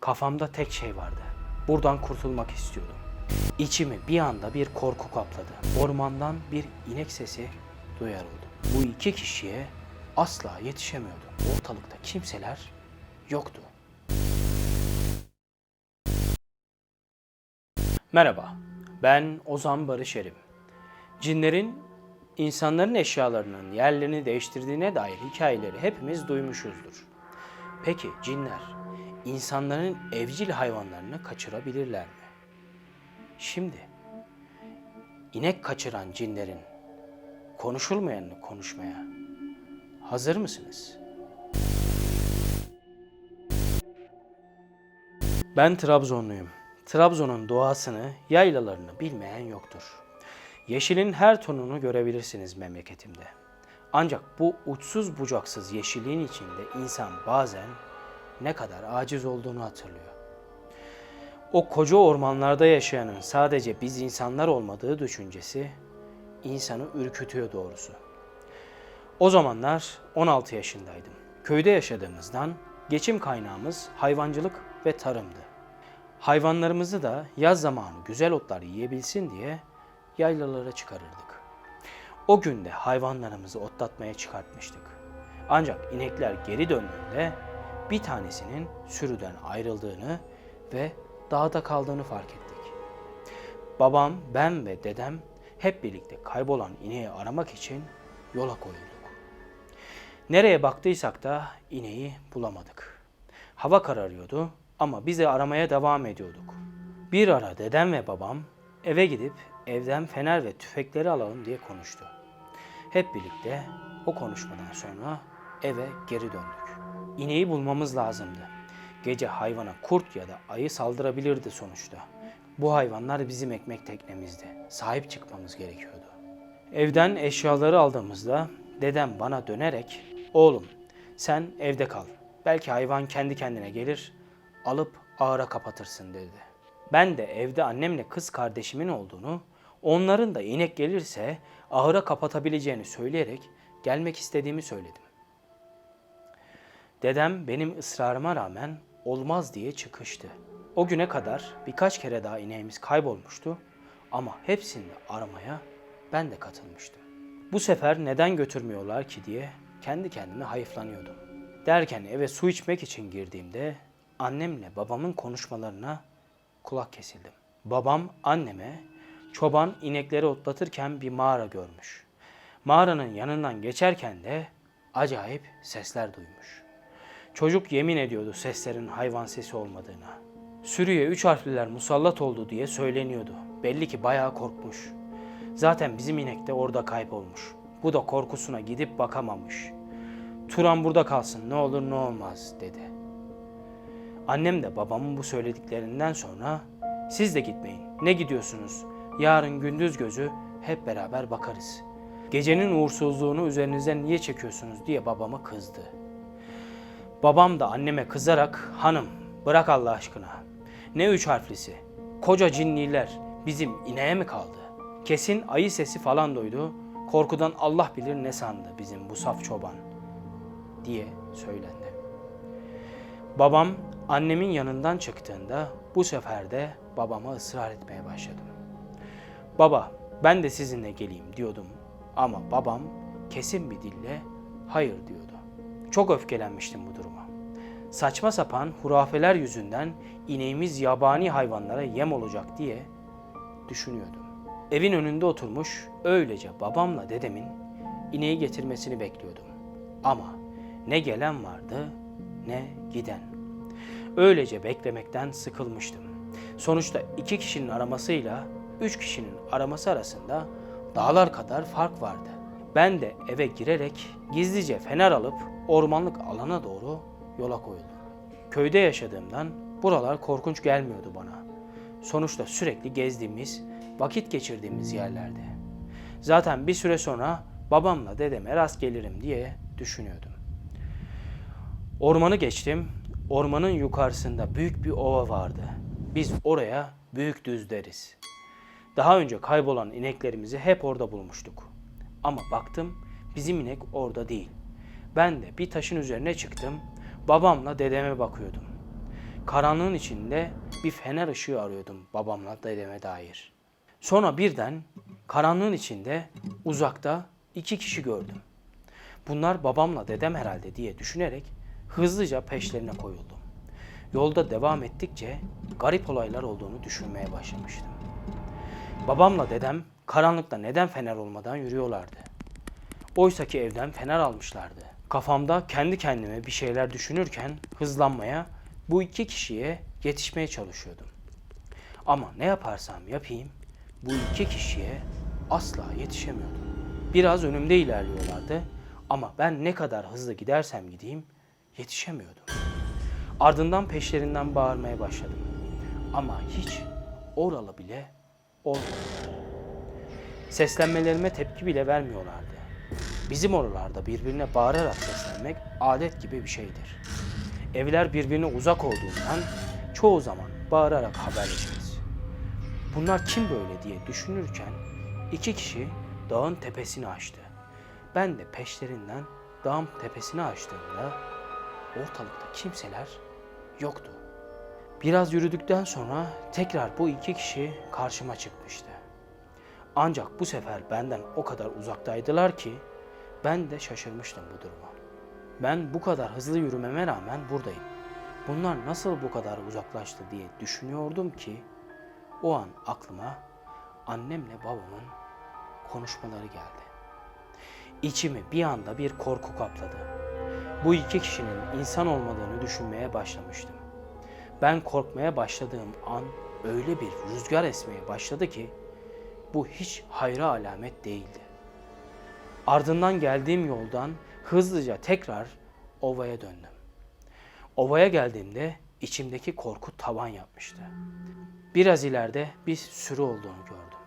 Kafamda tek şey vardı. Buradan kurtulmak istiyordum. İçimi bir anda bir korku kapladı. Ormandan bir inek sesi duyar oldum. Bu iki kişiye asla yetişemiyordum. Ortalıkta kimseler yoktu. Merhaba, ben Ozan Barış Erim. Cinlerin insanların eşyalarının yerlerini değiştirdiğine dair hikayeleri hepimiz duymuşuzdur. Peki cinler insanların evcil hayvanlarını kaçırabilirler mi? Şimdi inek kaçıran cinlerin konuşulmayanını konuşmaya hazır mısınız? Ben Trabzonluyum. Trabzon'un doğasını, yaylalarını bilmeyen yoktur. Yeşilin her tonunu görebilirsiniz memleketimde. Ancak bu uçsuz bucaksız yeşilliğin içinde insan bazen ne kadar aciz olduğunu hatırlıyor. O koca ormanlarda yaşayanın sadece biz insanlar olmadığı düşüncesi insanı ürkütüyor doğrusu. O zamanlar 16 yaşındaydım. Köyde yaşadığımızdan geçim kaynağımız hayvancılık ve tarımdı. Hayvanlarımızı da yaz zamanı güzel otlar yiyebilsin diye yaylalara çıkarırdık. O günde hayvanlarımızı otlatmaya çıkartmıştık. Ancak inekler geri döndüğünde bir tanesinin sürüden ayrıldığını ve dağda kaldığını fark ettik. Babam, ben ve dedem hep birlikte kaybolan ineği aramak için yola koyulduk. Nereye baktıysak da ineği bulamadık. Hava kararıyordu ama biz de aramaya devam ediyorduk. Bir ara dedem ve babam eve gidip evden fener ve tüfekleri alalım diye konuştu. Hep birlikte o konuşmadan sonra eve geri döndük. İneği bulmamız lazımdı. Gece hayvana kurt ya da ayı saldırabilirdi sonuçta. Bu hayvanlar bizim ekmek teknemizdi. Sahip çıkmamız gerekiyordu. Evden eşyaları aldığımızda dedem bana dönerek "Oğlum, sen evde kal. Belki hayvan kendi kendine gelir, alıp ağıra kapatırsın." dedi. Ben de evde annemle kız kardeşimin olduğunu, onların da inek gelirse ahıra kapatabileceğini söyleyerek gelmek istediğimi söyledim. Dedem benim ısrarıma rağmen olmaz diye çıkıştı. O güne kadar birkaç kere daha ineğimiz kaybolmuştu ama hepsini aramaya ben de katılmıştım. Bu sefer neden götürmüyorlar ki diye kendi kendime hayıflanıyordum. Derken eve su içmek için girdiğimde annemle babamın konuşmalarına kulak kesildim. Babam anneme çoban inekleri otlatırken bir mağara görmüş. Mağaranın yanından geçerken de acayip sesler duymuş. Çocuk yemin ediyordu seslerin hayvan sesi olmadığına. Sürüye üç harfliler musallat oldu diye söyleniyordu. Belli ki bayağı korkmuş. Zaten bizim inek de orada kaybolmuş. Bu da korkusuna gidip bakamamış. Turan burada kalsın ne olur ne olmaz dedi. Annem de babamın bu söylediklerinden sonra siz de gitmeyin. Ne gidiyorsunuz? Yarın gündüz gözü hep beraber bakarız. Gecenin uğursuzluğunu üzerinize niye çekiyorsunuz diye babama kızdı. Babam da anneme kızarak hanım bırak Allah aşkına. Ne üç harflisi? Koca cinliler bizim ineğe mi kaldı? Kesin ayı sesi falan duydu. Korkudan Allah bilir ne sandı bizim bu saf çoban diye söylendi. Babam annemin yanından çıktığında bu sefer de babama ısrar etmeye başladım. Baba ben de sizinle geleyim diyordum ama babam kesin bir dille hayır diyordu. Çok öfkelenmiştim bu duruma. Saçma sapan hurafeler yüzünden ineğimiz yabani hayvanlara yem olacak diye düşünüyordum. Evin önünde oturmuş öylece babamla dedemin ineği getirmesini bekliyordum. Ama ne gelen vardı ne giden. Öylece beklemekten sıkılmıştım. Sonuçta iki kişinin aramasıyla üç kişinin araması arasında dağlar kadar fark vardı. Ben de eve girerek gizlice fener alıp ormanlık alana doğru yola koyuldum. Köyde yaşadığımdan buralar korkunç gelmiyordu bana. Sonuçta sürekli gezdiğimiz, vakit geçirdiğimiz yerlerde. Zaten bir süre sonra babamla dedeme rast gelirim diye düşünüyordum. Ormanı geçtim. Ormanın yukarısında büyük bir ova vardı. Biz oraya büyük düz deriz. Daha önce kaybolan ineklerimizi hep orada bulmuştuk. Ama baktım bizim inek orada değil. Ben de bir taşın üzerine çıktım. Babamla dedeme bakıyordum. karanlığın içinde bir fener ışığı arıyordum babamla dedeme dair. Sonra birden karanlığın içinde uzakta iki kişi gördüm. Bunlar babamla dedem herhalde diye düşünerek hızlıca peşlerine koyuldum. Yolda devam ettikçe garip olaylar olduğunu düşünmeye başlamıştım. Babamla dedem karanlıkta neden fener olmadan yürüyorlardı. Oysa ki evden fener almışlardı. Kafamda kendi kendime bir şeyler düşünürken hızlanmaya, bu iki kişiye yetişmeye çalışıyordum. Ama ne yaparsam yapayım bu iki kişiye asla yetişemiyordum. Biraz önümde ilerliyorlardı ama ben ne kadar hızlı gidersem gideyim yetişemiyordum. Ardından peşlerinden bağırmaya başladım. Ama hiç oralı bile olmadı. Seslenmelerime tepki bile vermiyorlardı. Bizim oralarda birbirine bağırarak seslenmek adet gibi bir şeydir. Evler birbirine uzak olduğundan çoğu zaman bağırarak haberleşiriz. Bunlar kim böyle diye düşünürken iki kişi dağın tepesini aştı. Ben de peşlerinden dağın tepesini açtığımda ortalıkta kimseler yoktu. Biraz yürüdükten sonra tekrar bu iki kişi karşıma çıkmıştı. Ancak bu sefer benden o kadar uzaktaydılar ki ben de şaşırmıştım bu duruma. Ben bu kadar hızlı yürümeme rağmen buradayım. Bunlar nasıl bu kadar uzaklaştı diye düşünüyordum ki o an aklıma annemle babamın konuşmaları geldi. İçimi bir anda bir korku kapladı. Bu iki kişinin insan olmadığını düşünmeye başlamıştım. Ben korkmaya başladığım an öyle bir rüzgar esmeye başladı ki bu hiç hayra alamet değildi. Ardından geldiğim yoldan hızlıca tekrar ovaya döndüm. Ovaya geldiğimde içimdeki korku tavan yapmıştı. Biraz ileride bir sürü olduğunu gördüm.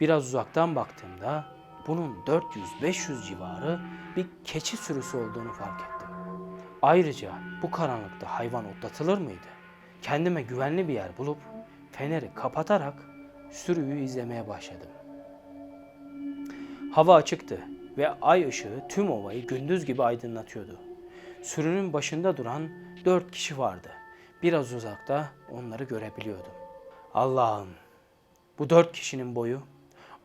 Biraz uzaktan baktığımda bunun 400-500 civarı bir keçi sürüsü olduğunu fark ettim. Ayrıca bu karanlıkta hayvan otlatılır mıydı? Kendime güvenli bir yer bulup feneri kapatarak sürüyü izlemeye başladım. Hava açıktı ve ay ışığı tüm ovayı gündüz gibi aydınlatıyordu. Sürünün başında duran dört kişi vardı. Biraz uzakta onları görebiliyordum. Allah'ım, bu dört kişinin boyu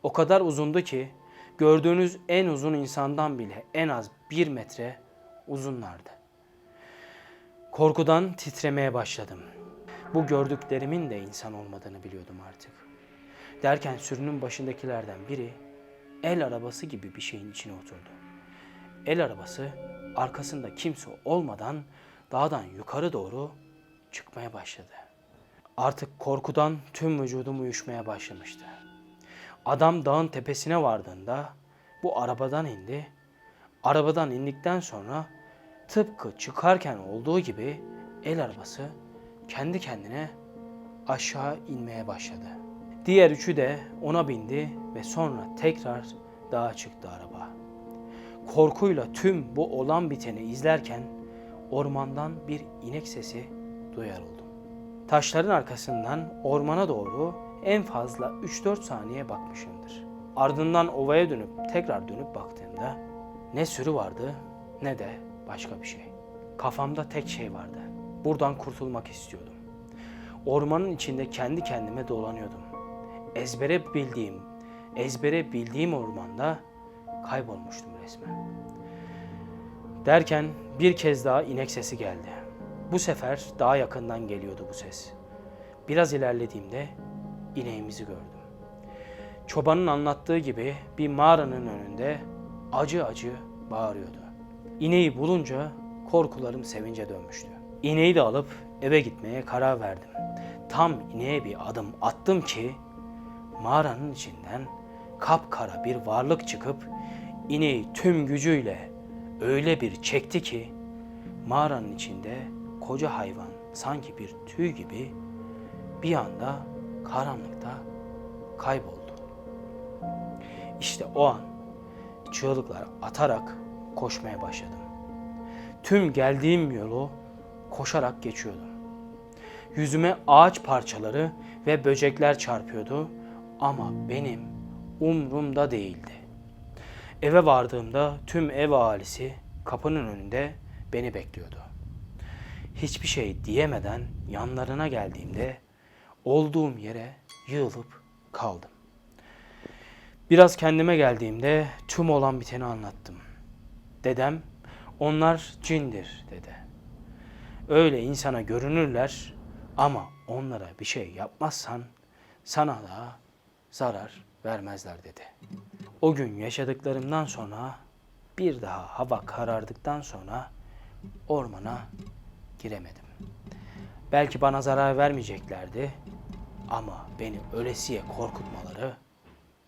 o kadar uzundu ki gördüğünüz en uzun insandan bile en az bir metre uzunlardı. Korkudan titremeye başladım. Bu gördüklerimin de insan olmadığını biliyordum artık. Derken sürünün başındakilerden biri el arabası gibi bir şeyin içine oturdu. El arabası arkasında kimse olmadan dağdan yukarı doğru çıkmaya başladı. Artık korkudan tüm vücudum uyuşmaya başlamıştı. Adam dağın tepesine vardığında bu arabadan indi. Arabadan indikten sonra tıpkı çıkarken olduğu gibi el arabası kendi kendine aşağı inmeye başladı. Diğer üçü de ona bindi ve sonra tekrar dağa çıktı araba. Korkuyla tüm bu olan biteni izlerken ormandan bir inek sesi duyar oldum. Taşların arkasından ormana doğru en fazla 3-4 saniye bakmışımdır. Ardından ovaya dönüp tekrar dönüp baktığımda ne sürü vardı ne de başka bir şey. Kafamda tek şey vardı. Buradan kurtulmak istiyordum. Ormanın içinde kendi kendime dolanıyordum. Ezbere bildiğim, ezbere bildiğim ormanda kaybolmuştum resmen. Derken bir kez daha inek sesi geldi. Bu sefer daha yakından geliyordu bu ses. Biraz ilerlediğimde ineğimizi gördüm. Çobanın anlattığı gibi bir mağaranın önünde acı acı bağırıyordu. İneği bulunca korkularım sevince dönmüştü. İneği de alıp eve gitmeye karar verdim. Tam ineğe bir adım attım ki mağaranın içinden kapkara bir varlık çıkıp ineği tüm gücüyle öyle bir çekti ki mağaranın içinde koca hayvan sanki bir tüy gibi bir anda karanlıkta kayboldu. İşte o an çığlıklar atarak koşmaya başladım. Tüm geldiğim yolu koşarak geçiyordum. Yüzüme ağaç parçaları ve böcekler çarpıyordu ama benim umrumda değildi. Eve vardığımda tüm ev ahalisi kapının önünde beni bekliyordu. hiçbir şey diyemeden yanlarına geldiğimde olduğum yere yığılıp kaldım. Biraz kendime geldiğimde tüm olan biteni anlattım. Dedem, onlar cindir dedi. Öyle insana görünürler ama onlara bir şey yapmazsan sana da zarar vermezler dedi. O gün yaşadıklarımdan sonra bir daha hava karardıktan sonra ormana giremedim. Belki bana zarar vermeyeceklerdi ama beni ölesiye korkutmaları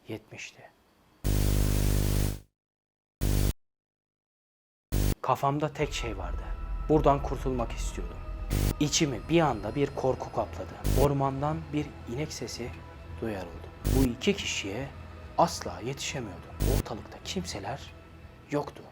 yetmişti. Kafamda tek şey vardı. Buradan kurtulmak istiyordum. İçimi bir anda bir korku kapladı. Ormandan bir inek sesi duyar oldum. Bu iki kişiye asla yetişemiyordum. Ortalıkta kimseler yoktu.